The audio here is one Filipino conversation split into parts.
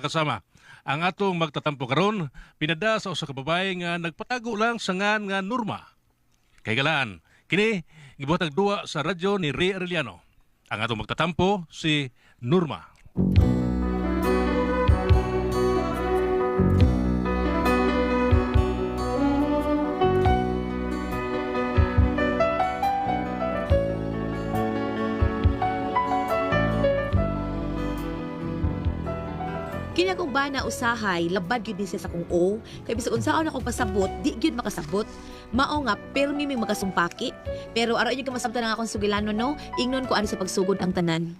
kasama. Ang atong magtatampo karon pinada sa usa ka babae nga nagpatago lang sa ngan nga Norma. Kay galaan, kini gibuhatag duwa sa radyo ni Ray Arellano. Ang atong magtatampo si Norma. Kini akong bana usahay, labad gyud ni siya sa kong o. Kay bisag unsaon ako pasabot, di gyud makasabot. Mao nga permi mig makasumpaki. Pero araw gyud ka masabtan ang akong sugilano no, ingnon ko ano sa pagsugod ang tanan.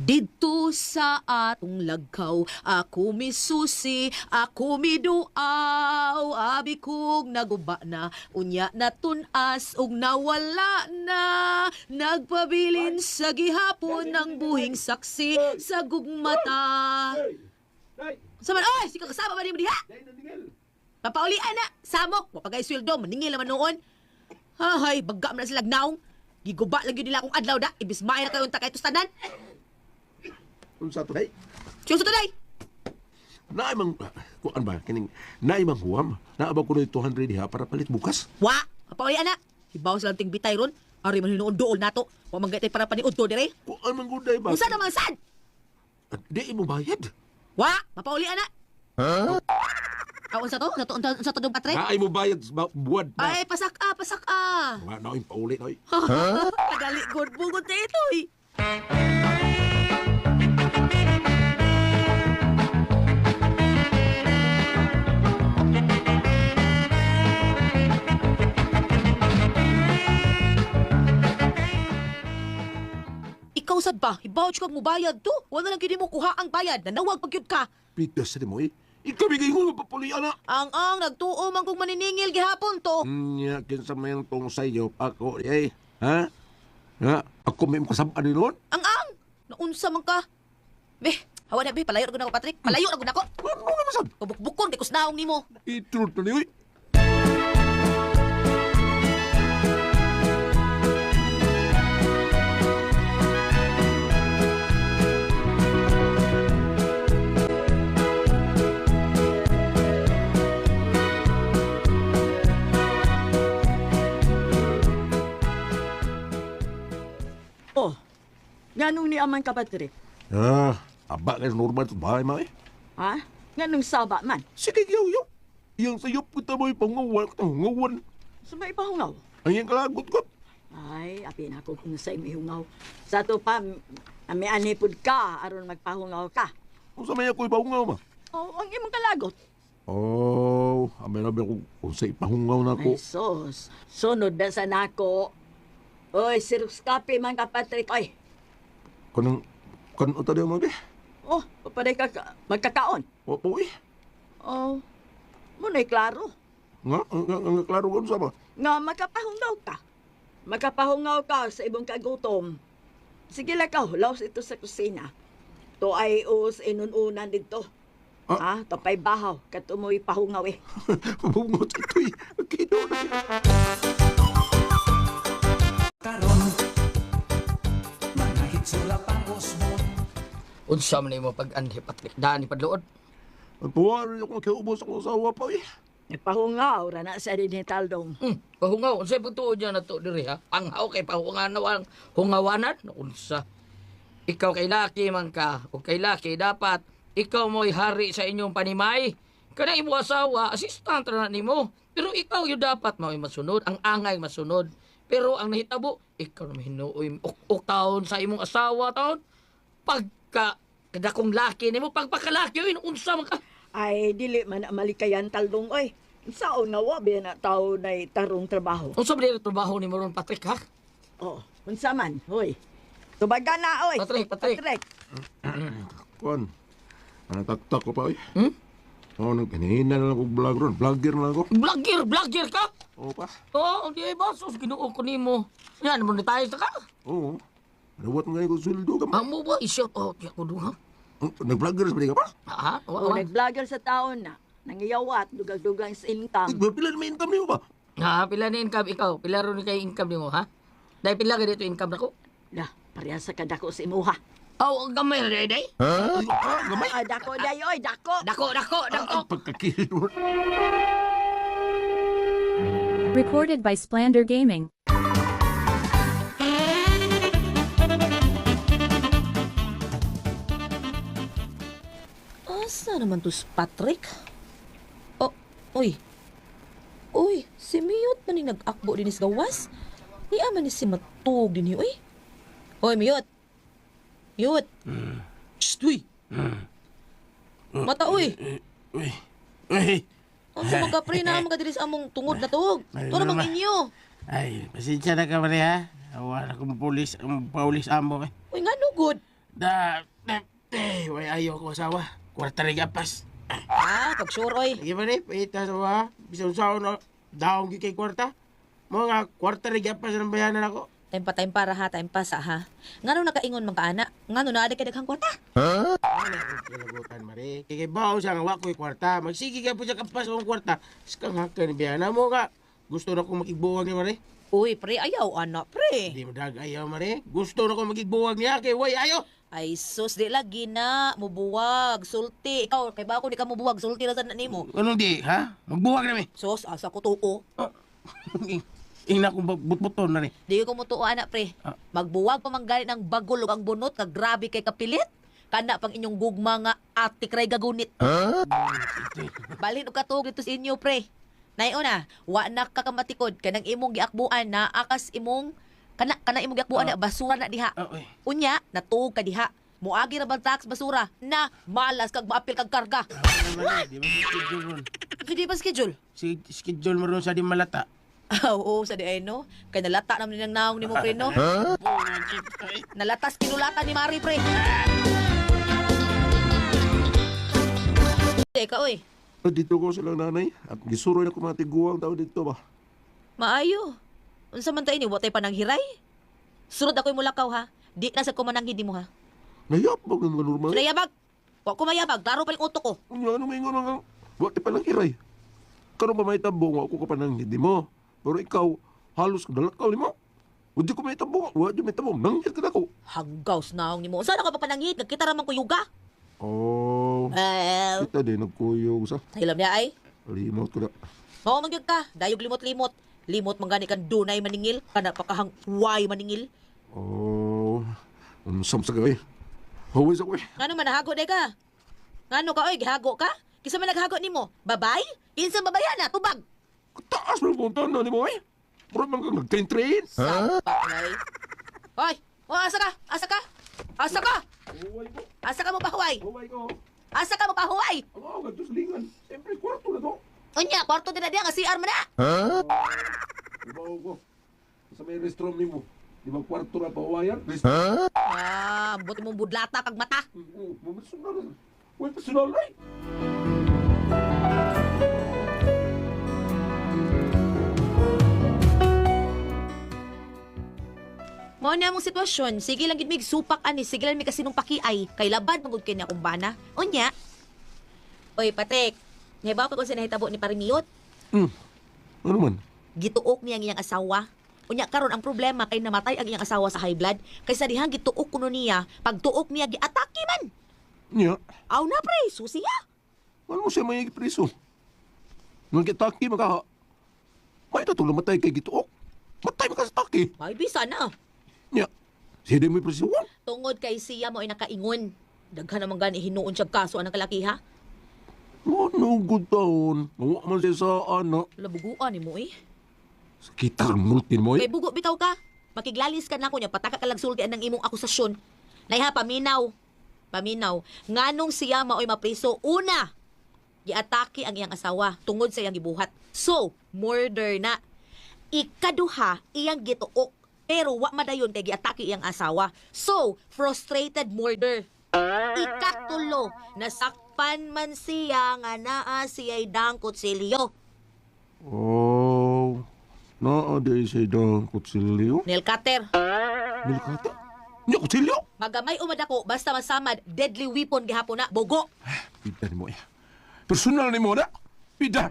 Dito sa atong lagkaw, ako misusi, ako miduaw, abi kog naguba na, unya na tunas ug nawala na, nagpabilin sa gihapon ng buhing saksi sa gugmata. Saman, oy, si kasama ba ni mo diha? Papaulian na, samok, mapagay sweldo, maningil naman noon. Hahay, bagga man na sila gnaong. Giguba lang yun nila akong adlaw da, ibis maay na kayo takay tustanan. Unsa to day? Siyong sa today, Naay mang kuan ba kining naay mang huwam. Naabang ko na 200 diha para palit bukas. wa, papaulian na. Hibaw silang ting bitay ron, ari man hinuon dool nato. Wa man para paniud to dire. Kuan man guday ba? Usa naman sad? At Di mo bayad. Wa, papaulian na. Ha? Huh? unsa to? Sa to, unsa- unsa to dong patre? Naay mo bayad sa ba- buwad na. Ay, pasak ah, pasak ah. Nga na pauli na. Tagali good bugot na ito eh. Ikaw sad ba? Ibawad kag mo bayad to. Wala lang gini mo kuha ang bayad. Nanawag pagyud ka. Pitas ni mo eh. Ikaw bigay ko mapapuli ana. Ang ang nagtuo man kung maniningil gihapon to. Nya kinsa mayang tong sayo ako eh. Ha? Ha? Ako may kasabaan ni noon. Ang ang naunsa man ka. Be, hawa na be, palayo na ako Patrick. Palayo na ako. Ano nga masab? Kabukbukon kay kusnaong nimo. Itrut na niyo. Oh, nganong ni aman ka Patrick? Ah, aba kay normal sa bahay ma eh. Ha? Nganong saba man? Sige yaw yaw. Yang sayop ko tamoy pangawan ko ngawan. Sa may pahungaw? Ang yang kalagot ko. Ay, apin ako kung sa imihungaw. Sa to pa, ami anipod ka, aron magpahungaw ka. Kung sa may ako ipaungaw ma. Oh, ang imong kalagot. Oh, amin na kung sa ipahungaw na ko. Ay, sos. Sunod na sa nako. Oy, sirus kape man ka Patrick. Oy, Kanang, kan o tayo mo be? oh, papaday ka, ka magkakaon. Opo eh. Oh, muna'y klaro. Nga, nga, nga, nga klaro ko sa ba? Nga makapahungaw ka. Makapahungaw ka sa ibong kagutom. Sige lang ka, laos ito sa kusina. To ay us inununan dito. Ah? Ha? To pa'y bahaw. Katumoy pahungaw eh. Bungot ito eh. Kino na. Unsa man mo pag anhi Patrick daan ni padluod. Nagpawarin ako kiubos ako sa awa pa eh. Nagpahungaw, rana sa din ni Taldong. Hmm, pahungaw unsa pagtuod niya na to diri ha? Panghaw kay pahungan na walang hungawanan unsa. Ikaw kay laki man ka o kay laki dapat ikaw mo'y hari sa inyong panimay. Kana imo asawa, assistant ra na nimo. Pero ikaw yung dapat mo'y masunod, ang angay masunod. Pero ang nahitabo, ikaw na hinuoy ok taon sa imong asawa taon. Pagka kadakong laki nimo pagpakalaki yun unsa man ka Ay, dili man malikayan Taldong, oy. Sao nga wa ba na tao na tarong trabaho? Unsa ba dili trabaho ni Maron Patrick ha? Oh, unsa man, hoy. Tubaga na, oy. Patrick, Patrick. Patrick. Kuan. Ano taktak ko pa eh. Hmm? Oh, nang kanina na lang ako vlog ron. Vlogger na lang ako. Vlogger, vlogger ka? Oo pa. Oo, oh, di ay basos, ginuo ko nimo. Yan, monetize ka. Oo. Nawat nga yung sweldo ka ma. Amo ba, i-shout out niya ko doon, ha? Oh, Nag-vlogger sa ka pa? Ha? Oh, wa. nag-vlogger sa taon na. Nangiyawat, dugang-dugang sa income. Pila na may income niyo ba? Ha, pila ni income ikaw? Pila ron ni kay income nimo, ha? Dahil pila ka dito income nako? Lah, pareha sa kadako sa imuha. Ang gamay na day. Ay, ah, gamay. Ah, dako day, oy, dako. Dako, dako, dako. Ang pagkakilo. Recorded by Splander Gaming. Asa naman to si Patrick? Oh, uy. Uy, si Miyot man yung nag-akbo din gawas. Di aman ni si Matug din uy. Uy, Miyot. Miyot. Shh, uy. Mata, uy. Uy, uy, Ang sa mga pre na mga diri sa among tungod na tuog. Ito naman mama. inyo. ay, pasensya na ka pare ha. Awa na kong pulis, ang paulis amo eh. Uy, nga no good. Da, da, eh, way ayaw ko asawa. Kwarta rin gapas. Ah, pag sure, oy. Sige pare, paita sa wa. Bisang sao na, daong kay kwarta. Mga kwarta rin gapas ng bayanan ako. Time pa, time para ha, time pa sa ha. Nga nakaingon mga anak. Nga no naada kay daghang kwarta. Ano ang? Kaya kay bao siya nga wa ko'y kwarta. Magsige ka po siya kapas ang kwarta. Skang hakan bayanan mo ka. Gusto na kong makigbuwag ni mare. Uy, pre, ayaw, anak, pre. Hindi mo dag ayaw mare. Gusto na kong makigbuwag niya kay way ayaw. Ay, sus, di lagi na. Mubuwag, sulti. Ikaw, kay ba ako di ka mubuwag, sulti na sa nimo. Anong di, ha? Magbuwag na mi. Sus, asa ko tuo. Ina kong butbuton na ni. Di ko mo anak, pre. Ah. Magbuwag pa man galit ng bagol ang bunot, kag grabe kay kapilit. Kana pang inyong gugma nga atik ray gagunit. Balin og katuog dito sa inyo, pre. Nayon na, wa na ka kamatikod kanang imong giakbuan na akas imong kana kana imong giakbuan na basura na diha. Ah. Unya, natuog ka diha. Muagi ra bang tax basura na malas kag maapil kag karga. Ano? Hindi ba schedule? Si schedule mo ron sa di malata. Ah, Oo, sa di ay no. Kay nalata naman ng naong ni mo pre no. Nalatas kinulatan ni Mari pre. Teka, oy. Dito ko silang nanay at gisuroy na ko mga tiguang tao dito ba. Maayo. Unsa man tayo ni watay pa nang hiray? Sunod ako'y mulakaw ha. Di na sa kumanang hindi mo ha. Nayapag ng mga normal. Sinayabag. Wa ko mayabag, klaro pa utok ko. Ano may nga Wati pa lang kiray. Karon ba may tabong ako ka pa nang hindi mo. Pero ikaw, halos dalakaw ni mo. Hindi ko may tabong. Wadi may tabong. Nangyat ka na ko. Hanggaws naong ni mo. Saan ako papanangit? Nagkita raman ko yuga. Oh, Well, kita din nagkuyog sa. hilam niya ay. Limot ko na. Oo, mangyag ka. Dayog limot-limot. Limot man gani kan dunay maningil. Kana pakahang way maningil. Oh, unsam sa gawin. Huwag sa eh. Ngano man nahago day ka? Ngano ka oy, gihago ka? Kisa man naghago nimo? Babay? Kinsa babayan na tubag. Taas mo punta na ni mo eh. Murag man kang nag-train-train. Ay. Hoy, o asa ka? Asa ka? Asa ka? Asa ka mo pahuway? Huwag ko. Asa ka mo pahuway? Ang ako, ganito lingan. Siyempre, kwarto na to. Unya, kwarto din na diya nga CR man na. Ibaw ko. Sa may restroom ni mo. Di ba kwarto na pahuwayan? Ah, buti mong budlata kag mata. Mo personal. Uy, personal na eh. Mao na mong sitwasyon, sige lang gid mig supak ani, sige lang mi kasi nung pakiay, kay labad magud kay akong bana. Unya. Oy, Patrick, nahibaw ka kung sa nahitabo ni Parimiyot. Hmm. Ano man? Gituok niya ang iyang asawa. Unya karon ang problema kay namatay ang iyang asawa sa high blood, kay sa dihang gituok kuno niya, pagtuok niya giatake man. Niya. Aw na pre, susiya. Ano mo siya may priso? Nung kitaki maka... May tatong namatay kay gituok. Matay maka sa taki. May bisa na. Siya din may priso. Tungod kay siya mo ay nakaingon. Daghan naman gani hinuon siya kaso ang kalakiha. Ano good taon? Nawa man siya sa anak. Labuguan ni mo eh. Kita ang multin mo Kay eh. bugo bitaw ka. Makiglalis ka na ko niya pataka ka lang sultian ng imong akusasyon. Naiha paminaw. Paminaw. Nganong siya maoy mapriso una. Giatake ang iyang asawa tungod sa iyang gibuhat. So, murder na. Ikaduha, iyang gituok. Pero wa madayon kay giatake iyang asawa. So, frustrated murder. Ikatulo, nasakpan man siya nga naa siya'y dangkot silyo. Oh. Naa di siya dang kutsilyo. Nail cutter. Milkata? Niya kutsilyo? Magamay umadako basta masamad deadly weapon gihapon na bogo. Pida ni mo eh. Personal ni mo na. Pida.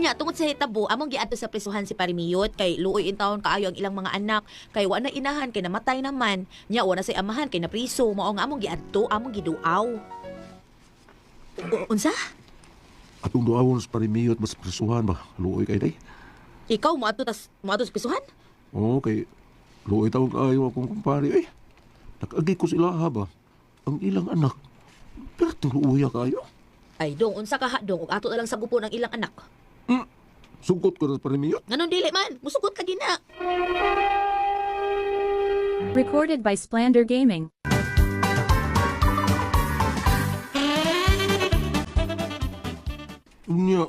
Unya, tungod sa hitabo, among giadto sa prisuhan si Parimiyot kay luoy in taon kaayo ang ilang mga anak kay wa na inahan kay namatay naman. Nya wa na say amahan kay napriso mao nga among giadto, among giduaw. Unsa? Atong duawon sa parimiyot mas prisuhan ba? Luoy kay day. Ikaw mo ato tas mo ato sa prisuhan? Oo, kay luoy tawag kaayo akong kumpare. Ay, nakagi ko sila ha ba? Ang ilang anak. Pero tuluya kayo. Ay dong unsa ka ha dong ug ato na lang sa gupo ng ilang anak. Sugkot ko na sa parimiyot. Nganon dili man, musugot ka gina. Recorded by Splander Gaming. Unya,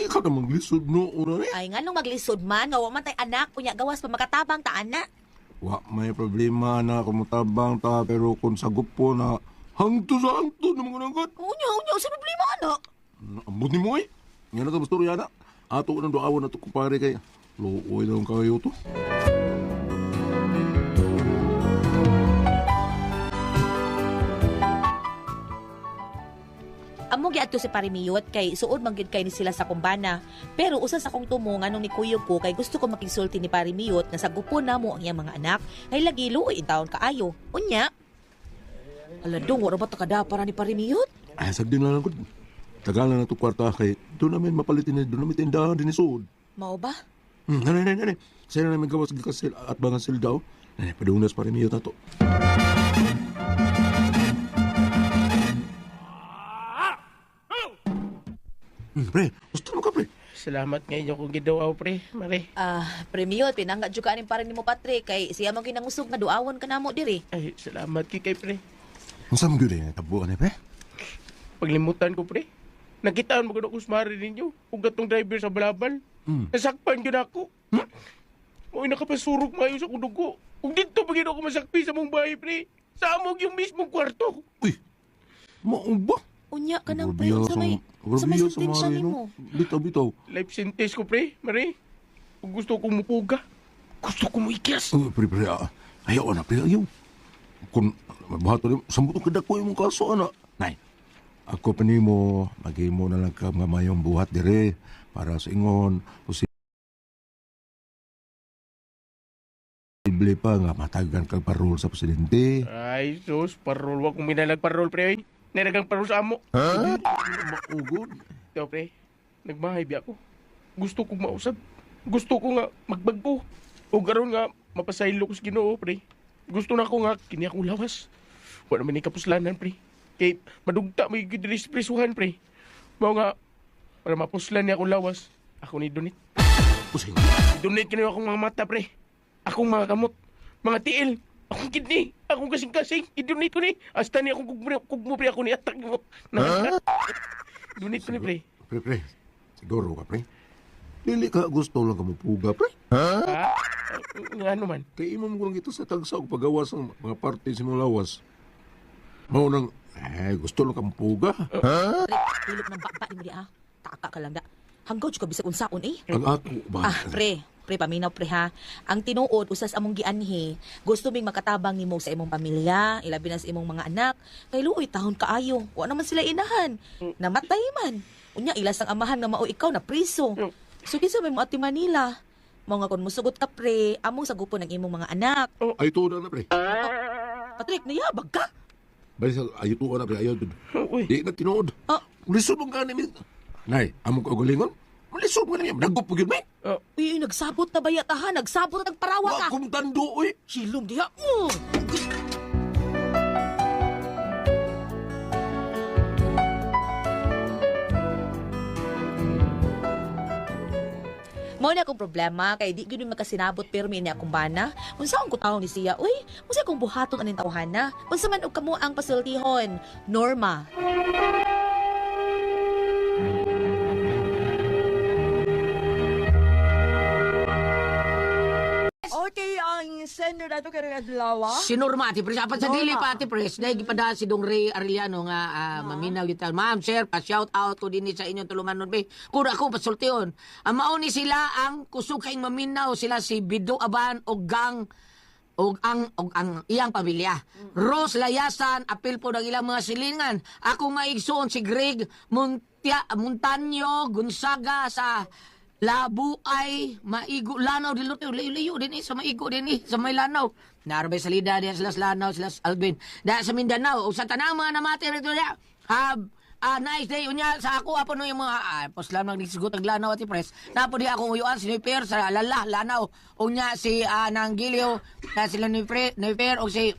ikaw na maglisod no, una ni. Ay nganong maglisod man nga man tay anak unya gawas pa makatabang ta ana. Wa may problema na kumutabang ta pero kung sagup po na hangto sa hangto na mga nangkat. Unya unya sa problema ana. Ambot ni mo eh. Nga na ito storya na. Ato ko ng doawon na ito kumpare kay. Luoy lang kayo to. Amo giadto si Parimiyot kay suod man gyud kay ni sila sa kumbana. Pero usa sa kong tumo nganong ni kuyog ko kay gusto ko makigsulti ni Parimiyot nga sa gupon namo ang iyang mga anak kay lagi luoy in taon kaayo. Unya. Ala dong wala ba ta kada para ni Parimiyot? Ay, sagdin lang ko. Tagal na na ito kwarta kay doon namin mapalitin na doon namin tindahan din ni Sud. Mao ba? Hmm, nanay, nanay, nanay. Sa'yo na namin gawas kasil at bangan sil daw. Nanay, padunas pa rin niyo tato. Hmm, pre, gusto mo ka, pre? Salamat ngayon kung gidawaw, pre. Mare. Ah, Parimiyot pinangga jud ka ning para nimo Patrick kay siya man ginangusog nga duawon ka namo diri. Ay, salamat kay kay, pre. Ang sam gyud eh, tabuan eh, pre. Paglimutan ko, pre. Nakitaan mo ko kusmari ninyo. Kung gatong driver sa balabal. Hmm. Nasakpan yun ako. Mo'y nakapasurog mayo sa kudugo. Kung dito pa ako masakpi sa mong bahay, pre. Sa amog yung mismong kwarto. Uy, maong ba? Unya ka nang pre sa may sa may sentensya Mari, nimo. no? Bitaw, bitaw. Life sentence ko, pre. Mare. Kung gusto kong mupuga. Gusto ko mo ikyas. Uh, pre, pre, ah. Ayaw na, pre, ayaw. Kung mabuhato rin, sambutong kadako yung kaso, ana. Nay, ako pa nimo, mo na lang ka nga mayong buhat dire para sa ingon. Posible pa nga matagan kang parol sa presidente. Ay, sus. Parol. Wag kong minalag parol, pre. Naragang parol sa amo. Ha? Maugod. Ikaw, pre. Nagmahay biya ako. Gusto kong mausap. Gusto ko nga magbagpo. O garon nga mapasaylo ko sa ginoo, pre. Gusto na ko nga kini akong lawas. Wala naman ni kapuslanan, pre. Kay madugta may gidilis prisuhan, pre. Mao nga para mapuslan niya akong lawas. Ako ni donate. Pusing. Donate kini akong mga mata, pre. Akong mga kamot, mga tiil, akong kidney, akong kasing-kasing, i-donate ko ni. Hasta ni akong kugmo, kugmo pre, ako ni atak mo. Huh? Donate ko ni, pre. Pre, pre. Siguro ka, pre. Dili ka gusto lang ka puga, pre. Ha? Nga ano man? Kay imam ko lang ito sa tagsa o pagawas ng mga parte sa mga lawas. Mao nang, eh, gusto lang kang puga. Ilok ng baba nimo di ah. Taka ka lang da. Hanggaw jud ka bisag unsaon eh. Ang ako ba? Ah, pre, pre paminaw pre ha. Ang tinuod usas among gianhi, gusto ming makatabang nimo sa imong pamilya, ilabi na sa imong mga anak. Kay luoy tahon kaayo, wa naman sila inahan. Namatay man. Unya ilas ang amahan nga mao ikaw na priso. So kinsa may mo ati Manila? Mao nga kon musugot ka pre, among sagupon ng imong mga anak. Ay, to na na, pre. Patrick, nayabag ka. Bali sa to na, pre. Ayaw. Uy, Di na tinood. Ah. Lisod mong kanin. Nay, among kaugalingon. Malisod mo na niya. Nagbup mo yun, may. Uy, nagsabot na bayatahan, nagsabot na nagparawa Wa ka. kong tando, oy. Silom diha. Mm. Mao na akong problema kay di gyud mi makasinabot pero ni akong bana. Unsa ang kutaw ni siya? Uy, unsa akong buhaton aning tawhana? Unsa man og kamo ang pasultihon? Norma. Ang sender na ito karang adlaw. Sinurma, ati pres. Apat sa dili pa, ati pres. Dahil gipada si Dong Ray Arellano nga ah, maminaw kita. Ma'am, sir, pa-shout out ko din sa inyong tulungan nun, be. Kura ako, pasultiyon. Ang mauni sila ang kusog kaing maminaw. Sila si Bido Aban o Gang og ang og ang iyang pamilya. Rose Layasan, apil po ng ilang mga silingan. Ako nga igsoon si Greg Mon Tya, Montanyo, Gonzaga, sa Labuay, Maigo, Lanaw, Dilote, layo-layo din eh, sa Maigo din eh, sa may Lanaw. Narabay salida diya sila sa Lanaw, sa Alvin. Dahil sa Mindanao, o sa tanang mga namati rito niya, have a nice day. Unya, sa ako, apo no yung mga, ah, pos lang nagsigut ang Lanaw at Pres. Napo di ako uyuan, si Nuiper, sa Lala, Lanaw. Unya, si uh, Nanggilio, na sila Nuiper, o si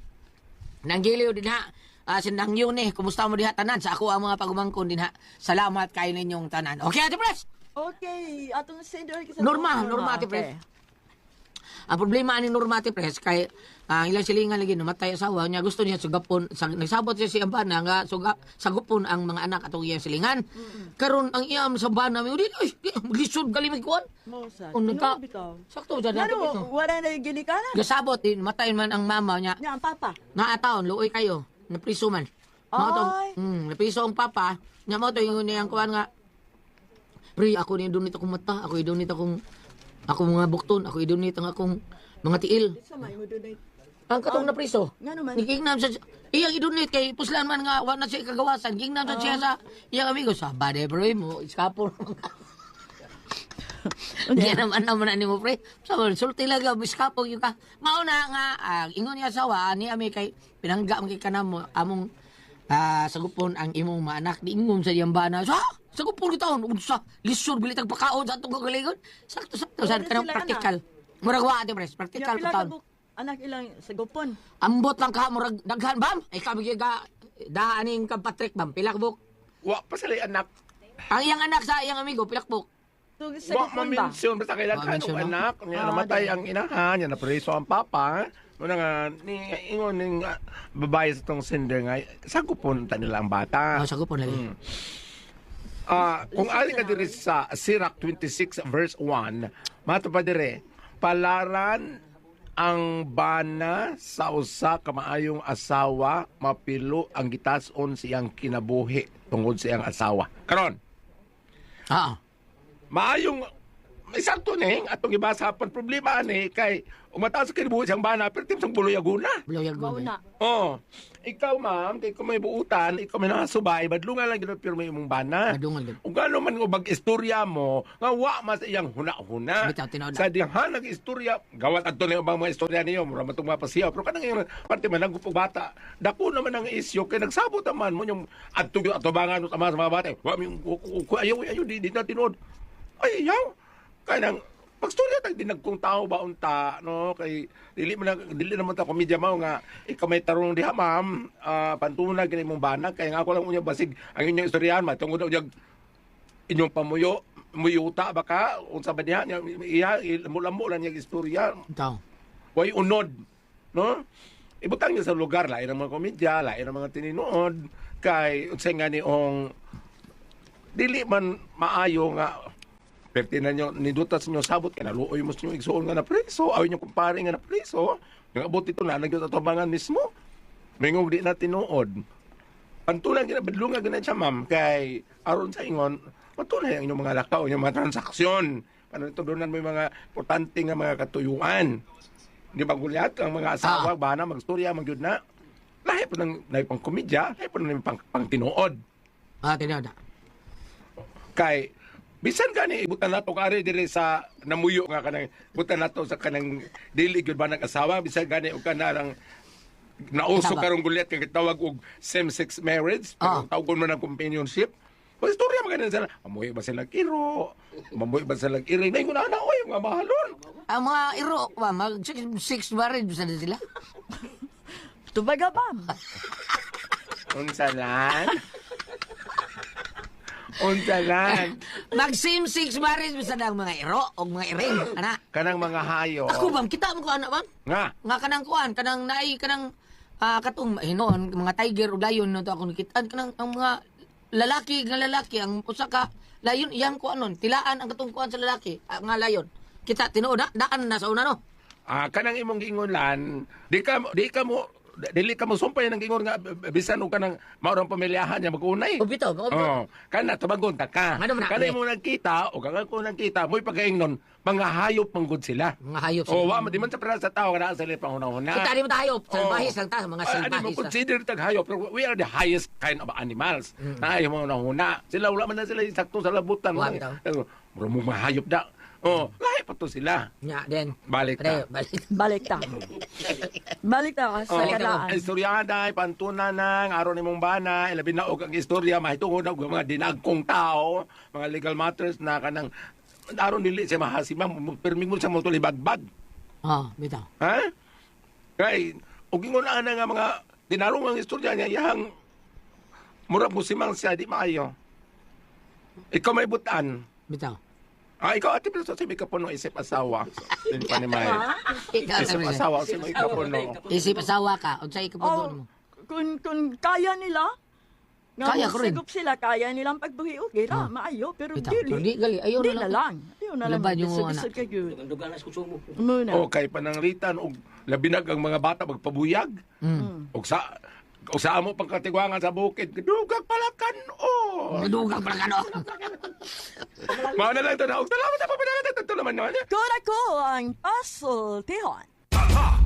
Nanggilio din ha. Ah, si Nang yun eh, kumusta mo diha tanan sa ako ang mga pagumangkon din ha. Salamat kayo ninyong tanan. Okay, Ate Pres? Okay, atong sender kita. Norma, Norma, Ate Pres. Ang problema ni Norma Ate Pres kay ang ilang silingan lagi namatay asawa niya gusto niya sugapon sa nagsabot siya si Ambana nga suga sagupon ang mga anak atong iyang silingan. Karon ang iyam sa bana mi udi lisod gali mi kuan. Mo sa. Ta? Ano bitaw? Sakto Ate Pres. Ano, no? wala na yung ginikanan. Gasabot din matay man ang mama niya. Nya, ang papa. Naataon, luoy kayo. Napriso man. Mga to, Ay. mm, napriso ang papa. Nya mo to yung niyang kuan nga. Pre, ako ni donate akong mata. Ako i-donate akong ako mga bukton. Ako i-donate ang akong mga tiil. Sa may mo doon Ang katong napriso. Nga naman. Sa iyang i-donate kay puslan man nga wa na siya kagawasan. Kingnam sa siya sa iyang amigo sa bade bro mo iskapo. Hindi naman naman na ni mo pre. Sa sulti lang ka iskapo yung ka. Mauna nga ah, ingon niya sawa ni ami kay pinangga kay kanamo among ah, sagupon ang imong mga anak di ingom sa iyang bana. Sa sagupon kita on unsa lisod bilit ang pakaon sa atong kagalingon. Sakto sakto sa sila, practical. Murag wa ate pres, practical ko taon. anak ilang sa gupon. Ambot lang ka murag daghan bam. Ay kami ga daaning ka Patrick bam pila ka buk. Wa pa sila anak. Ang iyang anak sa iyang amigo pila ka buk. So, Wa mamention basta kailan Wa ka anak. Nga Ah, namatay ang inahan, niya napreso ang papa. Muna nga, ni, ingon ning ah, babae sa tong sender nga, sagupon ta nila ang bata. Oh, sago po lagi. Mm. Ah, kung ali ka diri sa Sirach 26 verse 1, mato pa dire, palaran ang bana sa usa ka maayong asawa mapilo ang gitas-on siyang kinabuhi tungod sa iyang asawa. Karon, Ah. maayong may sakto ning atong ibasa hapon problema ani kay umataas sa kinabuhi siyang bana pero tim sang buloy aguna. Na. Oh, ikaw ma'am, kay kung may buutan, ikaw may nakasubay, badlungan lang gina pero may imong bana. Madungal gid. Kung gano'n man ubag istorya mo, nga wa mas iyang huna-huna. Sa diyang nag-istorya, gawat adto na yung mga istorya niyo, mura matong mapasiyaw. Pero kanang yung parte man, nagupog bata, dako naman ang isyo, kay nagsabot naman mo yung adto yung atubangan sa mga bata. Wa mi ayaw, ayaw, di, di na tinood. Ay, ayaw. Kanang, pagstorya tag dinag kung tao ba unta no? Kay dili man na- dili naman ta komedya mao nga ikaw may tarong diha ma'am. Uh, pantuna gini mong bana kay nga ako lang unya basig ang inyong istoryahan matungod daw jag inyong pamuyo muyuta baka unsa ba diha iya lambo lang niya istorya. Ikaw. way unod no? Ibutang niya sa lugar lain ang mga komedya lain ang mga tininood. Kay unsay nga ni ong dili man maayo nga pertinan nyo nidutas nyo sabot kay naluoy mo sa inyo igsuon nga na preso aw nyo kumpare nga na preso. Nga abot ito na nagyot atubangan mismo. Mingog di na tinuod. Pantulan gina bedlunga gina siya ma'am kay aron sa ingon matunay ang inyong mga lakaw inyong mga transaksyon. Paano tudunan mo yung mga importante nga mga katuyuan. Di ba gulyat ang mga asawa bana magstorya magyud na. Lahi po ng lahi pang komedya lahi po ng pang, pang tinuod. Ah, tinood na. kay bisan gani ibutan nato kare dire sa namuyo nga kanang ibutan nato sa kanang dili gyud ba nag asawa bisan gani og kana lang nauso karong gulyat kay tawag og same sex marriage pero Ah. tawgon man ang companionship Pag istorya mga ganun sila, amuhi ba sila kiro? Mamuhi ba sila kiri? Nay ko na oy, mga mahalon. Ang mga iro, ba, mag six, marriage sa sila. Tubaga bam. Unsa lan? Unsa lan? Mag same six marriage sa ang mga iro o mga iring. Ana. Kanang mga hayo. Ako bang, kita mo ko ana bang? Nga, Nga kanang kuan, kanang naay, kanang ah, katong hinon, mga tiger o lion no to ako nakita kanang ang mga lalaki nga lalaki ang usa ka layon iyang kuan nun tilaan ang katong kuan sa lalaki ah, nga layon kita tinuod na daan na sa una no ah, kanang imong giingon lan, di ka di ka mo dili ka mo sumpay ng ingon nga bisan og kanang maurang pamilyahan niya mag-unay. O bitaw, mga Oh, kana tabagon ta ka. Ano man Kana pre? mo nagkita o kang ko nagkita, mo'y pagkaingnon, mga hayop manggod sila. mga hayop Oh, wa man di man sa para sa tao kana sila panghuna-huna. Kita rin mo tayo, salbahis Oh. lang ta, mga Ah, Ano mo salbahis. ah. consider tag hayop we are the highest kind of animals. Na ayaw mo na huna. Sila wala man na sila sakto sa labutan. Wa, bitaw. Mura mo mga hayop da. Oh, pa to sila. Nya, den. Balik ta. balik. Balik ta. Balik ta sa Oh, kalaan. istoryada, pantuna ng araw ni mong bana, ilabi na og ang istorya, mahitungod og mga dinagkong tao, mga legal matters na kanang araw nili siya mahasima, perming mo sa mo bagbag. Oh, bitaw. Ha? Kay, og ingon na nga mga dinarong ang istorya niya, yang murag mo simang siya, di maayo. Ikaw may butan. Bitaw. Ah, ikaw ati pero sa may kapuno isip asawa. Din pa ni May. Ikaw, Isip sabi asawa sa may kapuno. Isip asawa ka, unsay ikapuno mo. Oh, kung, kung kaya nila, nga Kaya ko rin. sila, kaya nilang pagbuhi, okay ra, maayo, pero Bitaw. dili. Pero di gali, ayaw Di na na lang. lang. Ayaw na lang. Laban yung Bisod-bisod anak. ka yun. Muna. O kay pananglitan og labinag ang mga bata magpabuyag. Mm. Og sa og sa amo pangkatigwangan sa bukid, dugag palakan o. Madugang pala kano. Mao na lang to na og salamat sa pagpanagat naman naman. Kung ako ang puzzle, tihon. Tata,